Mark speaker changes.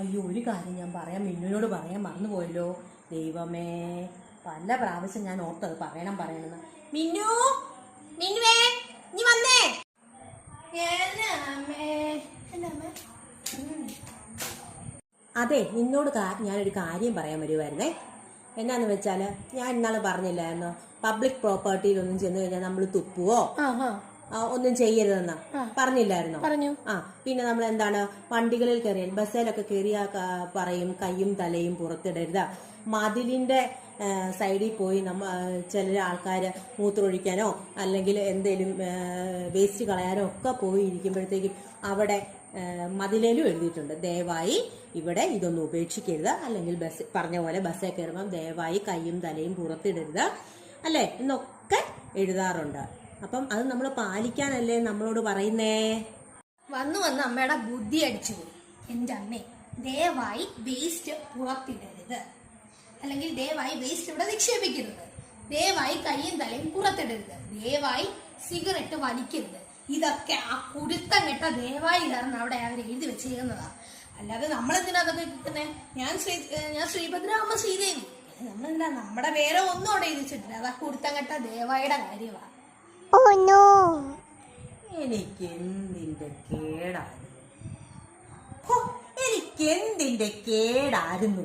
Speaker 1: അയ്യോ ഒരു കാര്യം ഞാൻ പറയാം. മിന്നുവിനോട് പറയാൻ മറന്നുപോയല്ലോ ദൈവമേ പല പ്രാവശ്യം ഞാൻ ഓർത്തത് പറയണം പറയണമെന്ന് മിന്നു മിന്നുവേ നീ വന്നേ. അതെ നിന്നോട് ഞാനൊരു കാര്യം പറയാൻ വരുമായിരുന്നേ എന്നാന്ന് വെച്ചാൽ ഞാൻ ഇന്നാൾ പറഞ്ഞില്ലായിരുന്നോ? പബ്ലിക് പ്രോപ്പർട്ടിയിലൊന്നും ചെന്ന് കഴിഞ്ഞാൽ നമ്മൾ തുപ്പുവോ? ഒന്നും ചെയ്യരുതെന്ന് പറഞ്ഞില്ലായിരുന്നു?
Speaker 2: പറഞ്ഞു.
Speaker 1: ആ പിന്നെ നമ്മൾ എന്താണ് വണ്ടികളിൽ കയറിയാൽ ബസ്സിലൊക്കെ കയറിയാ പറയും കയ്യും തലയും പുറത്തിടരുത്. മതിലിന്റെ സൈഡിൽ പോയി നമ്മ ചില ആൾക്കാർ മൂത്രമൊഴിക്കാനോ അല്ലെങ്കിൽ എന്തേലും വേസ്റ്റ് കളയാനോ ഒക്കെ പോയി ഇരിക്കുമ്പോഴത്തേക്കും അവിടെ മതിലേലും എഴുതിയിട്ടുണ്ട്. ദയവായി ഇവിടെ ഇതൊന്നും ഉപേക്ഷിക്കരുത്. അല്ലെങ്കിൽ ബസ് പറഞ്ഞ പോലെ ബസ്സിൽ കയറുമ്പം ദയവായി കൈയും തലയും പുറത്തിടരുത്. അല്ലേ? എന്നൊക്കെ എഴുതാറുണ്ട്. അപ്പം അത് നമ്മൾ പാലിക്കാനല്ലേ നമ്മളോട് പറയുന്നേ?
Speaker 2: വന്നു വന്ന് അമ്മയുടെ ബുദ്ധി അടിച്ചു പോയി. എന്റെ അമ്മേ ദയവായി വേസ്റ്റ് പുറത്തിടരുത്. അല്ലെങ്കിൽ ദയവായി വേസ്റ്റ് ഇവിടെ നിക്ഷേപിക്കരുത്. ദയവായി കയ്യും തലയും പുറത്തിടരുത്. ദയവായി സിഗരറ്റ് വലിക്കരുത്. ഇതൊക്കെ ആ കുരുത്തം കെട്ട ദയവായി കാരണം അവിടെ അവർ എഴുതി വെച്ചിരിക്കുന്നതാ. അല്ലാതെ നമ്മളെന്തിനാ അതൊക്കെ കിട്ടുന്നേ ഞാൻ ശ്രീ ഞാൻ ശ്രീഭദ്ര അമ്മ ശ്രീദേവി. നമ്മളെന്താ നമ്മുടെ പേരോ ഒന്നും അവിടെ എഴുതിച്ചിട്ടില്ല. അതാ കുരുത്തം കെട്ട ദയവായുടെ കാര്യമാണ്
Speaker 1: എനിക്ക് എന്തിന്റെ കേടായിരുന്നു എനിക്ക് എന്തിന്റെ കേടായിരുന്നു?